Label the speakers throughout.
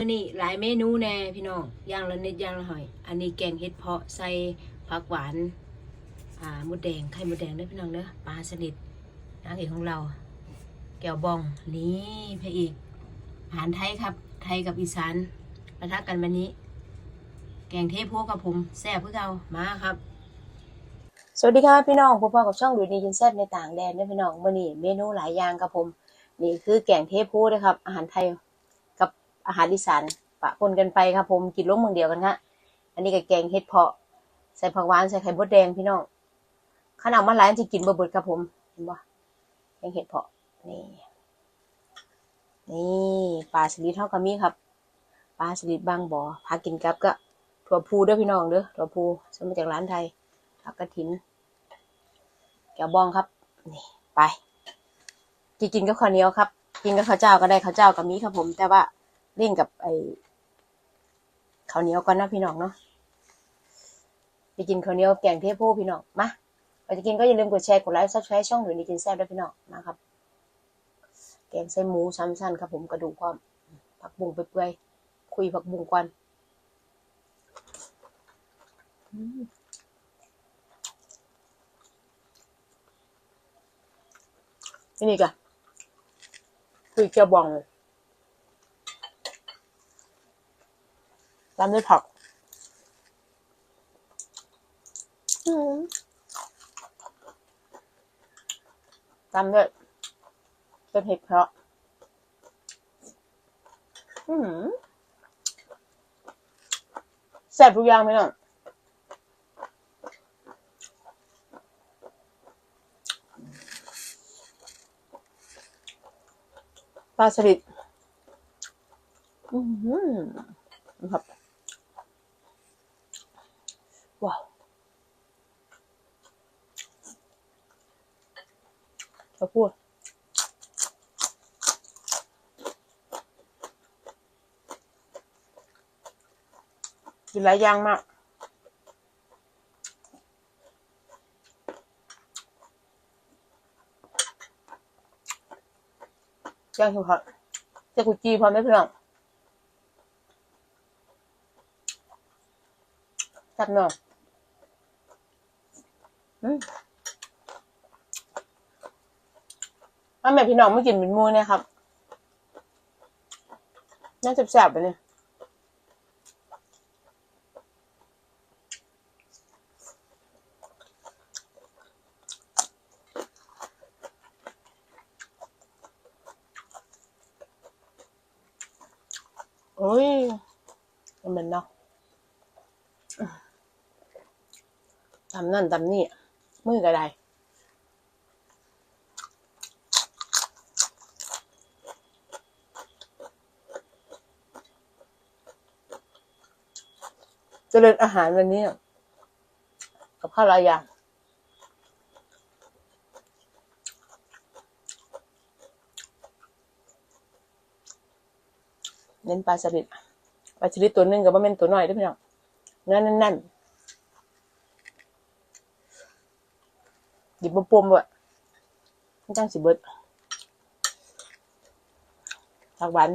Speaker 1: มื้อนี้หลายเมนูแน่พี่น้องอย่างละนิดอย่างละหอย อันนี้แกงเห็ดเพาะใส่ผักหวานอ่ามดแดงไข่มดแดงเด้พี่น้องเด้อปลาสลิดนางเอกของเรา แก้วบองนี่พระเอกอาหารไทยครับ ไทยกับอีสานปะทะกันวันนี้ แกงเทโพกับผมแซ่บเพื่อเก่ามาครับ สวัสดีครับพี่น้องพบกับช่องดูดีกินแซ่บในต่างแดนนะพี่น้องมื้อนี้เมนูหลายอย่างครับผม นี่คือแกงเทโพนะครับ อาหารไทย อาหารอีสานปะปนกันไปครับผมกินลงเมือเดียวกันครับอันนี้ก็แกงเห็ดเพาะ ใส่ผักหวานใส่ไข่มดแดงพี่น้องข้าวหนามมาหลายอันที่กินบ่เบิดครับผมเห็นบ่แกงเห็ดเพาะนี่นี่ปลาสลิดเท่ากับมีครับปลาสลิดบางบ่อพากินกับก็ถั่วพูด้อพี่น้องเด้อถั่วพูซื้อมาจากร้านไทยผักกระถินแก้วบองครับนี่ไปกินกินกับข้าวเหนียวครับ กินกับข้าวเจ้าก็ได้ข้าวเจ้ากับมีครับผม แต่ว่า เล่นกับไอ้ข้าวเหนียวก่อนนะพี่น้องเนาะไปกินข้าวเหนียวแกงเทโพพี่น้องมาไปจะกินก็อย่าลืมกดแชร์กดไลค์ซับสไครต์ช่องหนูนี่กินแซ่บด้วยพี่น้องมาครับ แกงใส่หมูซ้ำสั้นครับ ผมกระดูกความผักบุ้งเปื่อยๆคุยผักบุ้งกวนอืมอันนี่กะคุยเกี๊ยวบองเลย ตามด้วยผักตามด้วยเป็นเห็ดเพาะแซ่บทุกอย่างไหมน้องปลาสลิดอืมครับ ว้าว จะพูดกินหลายอย่างมากย่างเฉพาะเจะกุจีพร้อมไหมเพี่องจับหน่อยอืม ถ้าแม่พี่น้องไม่กินเป็นมูเนะครับ น่าจะแสบไปเลยโอ้ยมันเนเนาะทำนั่นทำนี่มือก็ได้ เจริญอาหารวันนี้กับข้าวหลายอย่างเน้นปลาสลิดปลาสลิดตัวหนึงกับว่าเป็นตัวน้อยได้ไหมน้อเนื้อแน่นๆหยิบมปมด้วยมันจังสิเบิดผักหวาน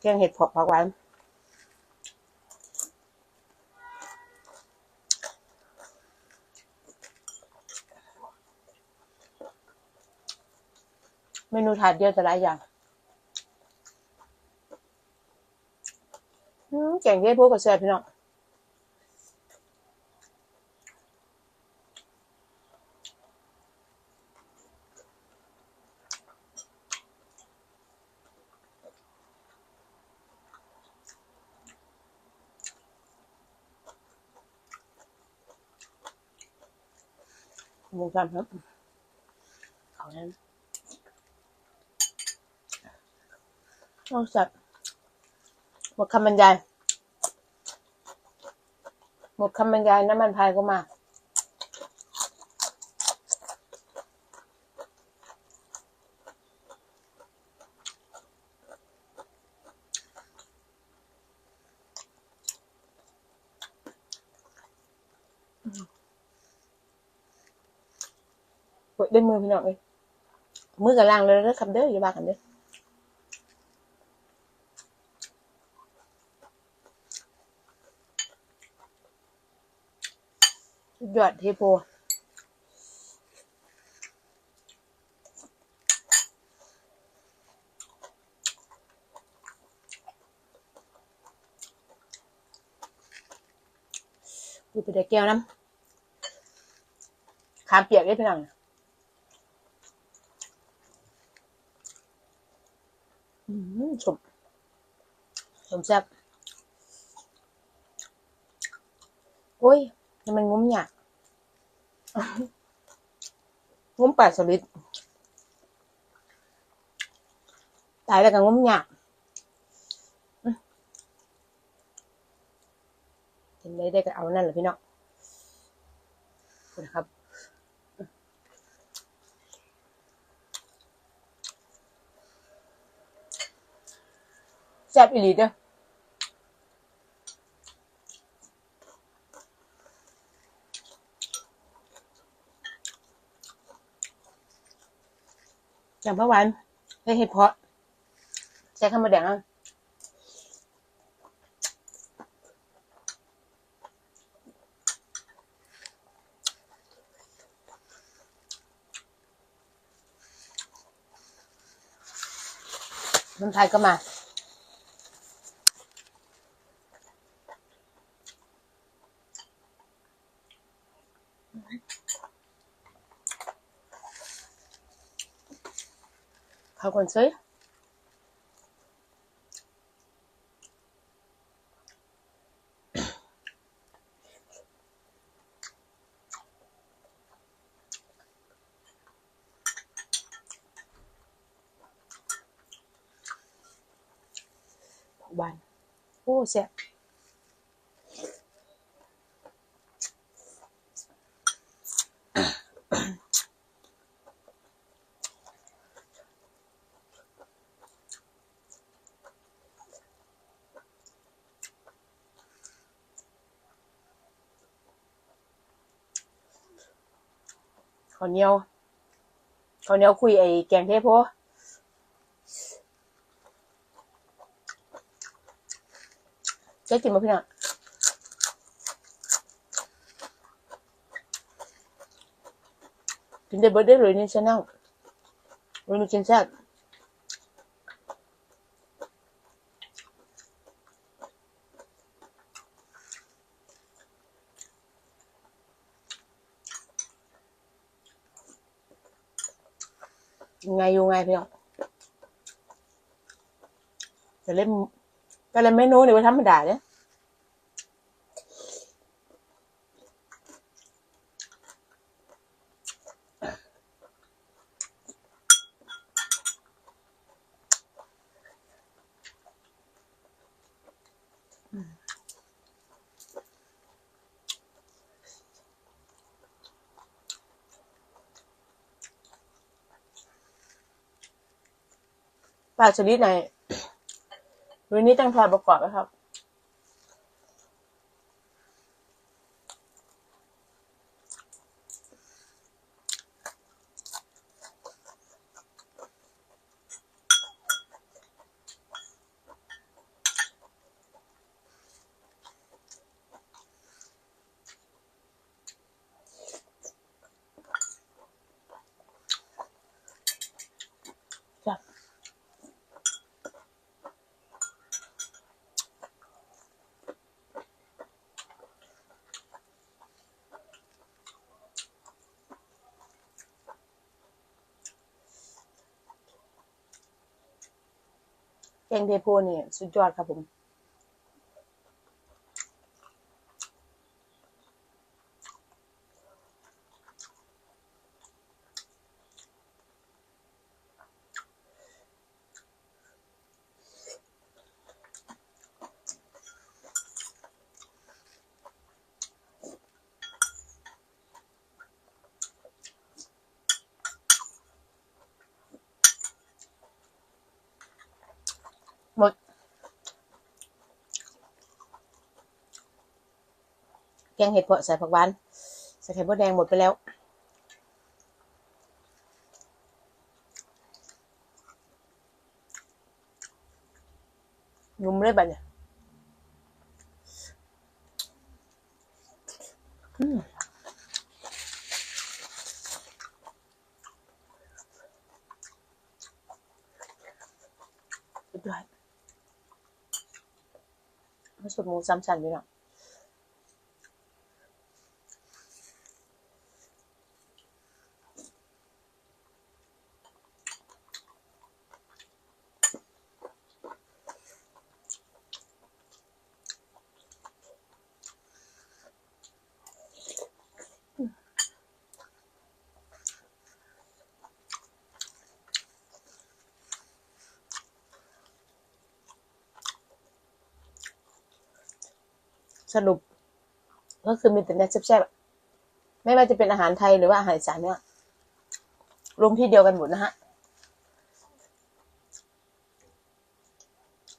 Speaker 1: แกงเห็ดเผาะผักหวาน นูถาดเดียวแต่หลายอย่างแกงเทศพวกกับแซ่บพี่น้องหมูกันครับเอานั้น ต้องสัตว์หมดคำบรรยายหมดคำบรรยายน้ำมันพายก็มากดด้วยมือพี่น้องเลยมือกับล่างเลยนะครับเด้ออย่าบ้ากันเด้อ ยอดเทโพดูไปได้แก้วน้ำขามเปียกได้พี่น้องอืมชมชมแซ่บโอ้ยยังมันงุ้มหย งุ้มปลาสลิดตายแล้วก็งุ้มหยาอื้อเห็นได้ได้ก็เอานั่นแหละพี่น้องขอบคุณครับแซ่บอีหลีเด้อ อย่างเมื่อวานได้เห็ดเพาะใช้ข้าวมาแดงอะน้ำไทยก็มา เขาคนซื้อวันโอ้แซ่บข้าวเหนียวข้าวเหนียวคุยไอ้แกงเทโพได้กินมาพี่น่ะกินได้เบิดได้เลยนี่ฉันนั่งวันนี้กินแซ่บ ยังไงอยู่ไงพี่น้องจะเล่นแต่ละเมนูนี่ว่าธรรมดาเนี่ยอืม ปลาชนิดไหนวันนี้ตั้งทายประกอบนะครับ แกงเทโพนี่สุดยอดครับผม แกงเห็ดเผาะใส่ผักหวานใส่ไข่มดแดงหมดไปแล้ว ยุ่มเลยบัดเนี่ยอืมด้วยมาสุดมูซ้ำชันอยู่เนาะ สรุป ก็คือมีแต่เนื้อแซ่บๆไม่ว่าจะเป็นอาหารไทยหรือว่าอาหารอีสานเนี่ยลงที่เดียวกันหมดนะฮะ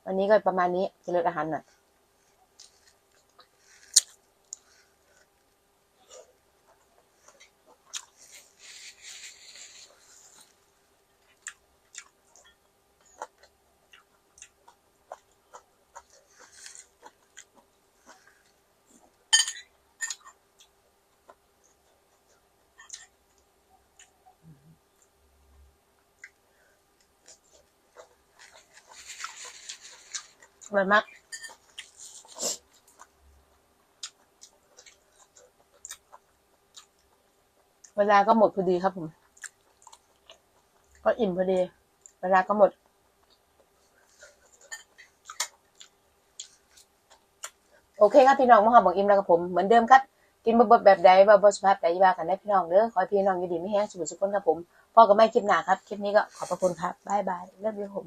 Speaker 1: วันนี้ก็ประมาณนี้จะเลือกอาหารหน่อย อร่อยมากเวลาก็หมดพอดีครับผม ก็อิ่มพอดี เวลาก็หมด โอเคครับพี่น้องมาหอบอกอิ่มแล้วกับผมเหมือนเดิมครับ กินบดแบบใดว่าบสภาพใดว่ากันได้พี่น้องเด้อขอให้พี่น้องอยู่ดีไม่แห้งสุขสุขคนครับผมพ่อกับแม่คลิปหนาครับ คลิปนี้ก็ขอบพระคุณครับบายบายเลิฟยูผม